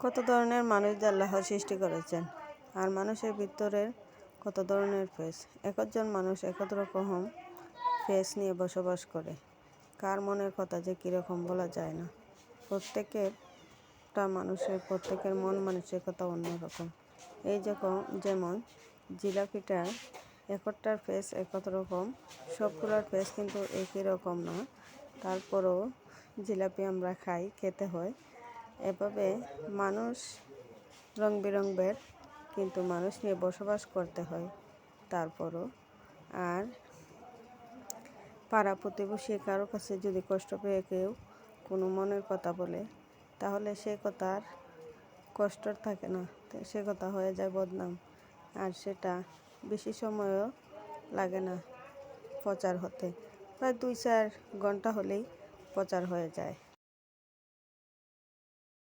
কত ধরনের মানুষ আল্লাহ সৃষ্টি করেছেন? আর মানুষের ভিতরের কত ধরনের ফেস এক একজন মানুষ এক এক রকম ফেস নিয়ে বসবাস করে। কার মনের কথা যে কীরকম বলা যায় না। প্রত্যেকেরটা মানুষের, প্রত্যেকের মন মানুষের মানসিকতা অন্যরকম। এই যখন যেমন জিলাপিটার একটার ফেস এক রকম, সবগুলোর ফেস কিন্তু একই রকম না। তারপরও জিলাপি আমরা খাই, খেতে হয়। এভাবে মানুষ রং বেরঙের কিন্তু মানুষ নিয়ে বসবাস করতে হয়। তারপরও আর পাড়া প্রতিবেশী কারও কাছে যদি কষ্ট পেয়ে কেউ কোনো মনের কথা বলে, তাহলে সে কথার কষ্টর থাকে না। সে কথা হয়ে যায় বদনাম। আর সেটা বেশি সময়ও লাগে না প্রচার হতে। প্রায় দুই চার ঘণ্টা হলেই প্রচার হয়ে যায়।